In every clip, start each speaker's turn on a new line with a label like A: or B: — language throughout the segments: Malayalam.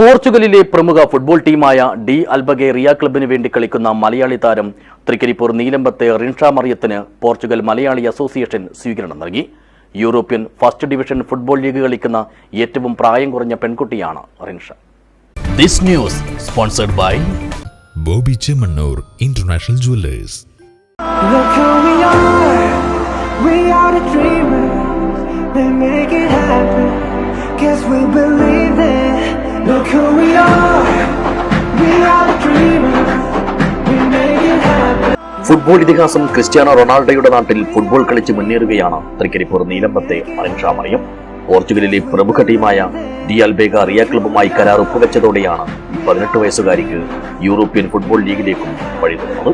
A: പോർച്ചുഗലിലെ പ്രമുഖ ഫുട്ബോൾ ടീമായ ഡി അൽബഗെ റിയ ക്ലബിന് വേണ്ടി കളിക്കുന്ന മലയാളി താരം തൃക്കരിപ്പൂർ നീലമ്പത്തെ റിൻഷ മറിയത്തിന് പോർച്ചുഗൽ മലയാളി അസോസിയേഷൻ സ്വീകരണം നൽകി. European first division football league കളിക്കുന്ന ഏറ്റവും പ്രായം കുറഞ്ഞ പെൺകുട്ടിയാണ് Rinsha. This news sponsored by
B: Bobby Chemmanur international jewellers.
C: Cause we believe We are, we We make it happen.
A: Football ഇതിഹാസം ക്രിസ്ത്യാനോ റൊണാൾഡോയുടെ നാട്ടിൽ ഫുട്ബോൾ കളിച്ച് മുന്നേറുകയാണ് തൃക്കരിപ്പൂർ നീലമ്പത്തെ റിൻഷ മറിയം പോർച്ചുഗലിലെ പ്രമുഖ ടീമായ ഡി അൽബേഗ റിയ ക്ലബുമായി കരാർ ഒപ്പുവെച്ചതോടെയാണ് പതിനെട്ട് വയസ്സുകാരിക്ക് യൂറോപ്യൻ ഫുട്ബോൾ ലീഗിലേക്കും വഴി തുറന്നത്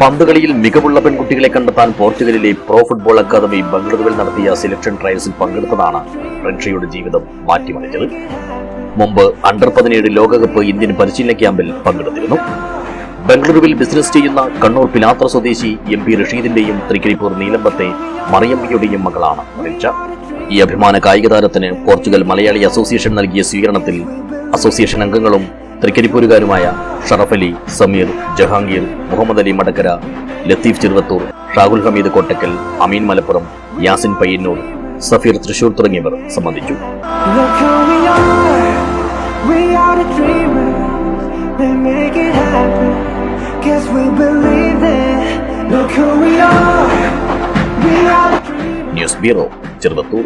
A: പന്തുകളിയിൽ മികവുള്ള പെൺകുട്ടികളെ കണ്ടെത്താൻ പോർച്ചുഗലിലെ പ്രോ ഫുട്ബോൾ അക്കാദമി ബംഗളൂരുവിൽ നടത്തിയ സെലക്ഷൻ ട്രയൽസിൽ പങ്കെടുത്തതാണ് റൺഷയുടെ ജീവിതം മാറ്റിമറിച്ചത്. മുമ്പ് അണ്ടർ പതിനേഴ് ലോകകപ്പ് ഇന്ത്യൻ പരിശീലന ക്യാമ്പിൽ പങ്കെടുത്തിരുന്നു. ബംഗളൂരുവിൽ ബിസിനസ് ചെയ്യുന്ന കണ്ണൂർ പിലാത്ര സ്വദേശി എം പി റഷീദിന്റെയും തൃക്കരിപ്പൂർ നീലമ്പത്തെ മറിയമ്മയുടെയും മകളാണ് മരിച്ച. ഈ അഭിമാന കായിക താരത്തിന് പോർച്ചുഗൽ മലയാളി അസോസിയേഷൻ നൽകിയ സ്വീകരണത്തിൽ അസോസിയേഷൻ അംഗങ്ങളും തൃക്കരിപ്പൂരുകാരുമായ ഷറഫ് അലി സമീർ ജഹാംഗീർ മുഹമ്മദ് അലി മടക്കര ലത്തീഫ് ചെറുവത്തൂർ ഷാഹുൽ ഹമീദ് കോട്ടക്കൽ അമീൻ മലപ്പുറം യാസിൻ പയ്യന്നൂർ സഫീർ തൃശൂർ തുടങ്ങിയവർ സംബന്ധിച്ചു.
C: We are the dreamers that make it happen. Guess we believe it. Look who we are. We are the dreamers.
A: News Bureau, Cerdatur,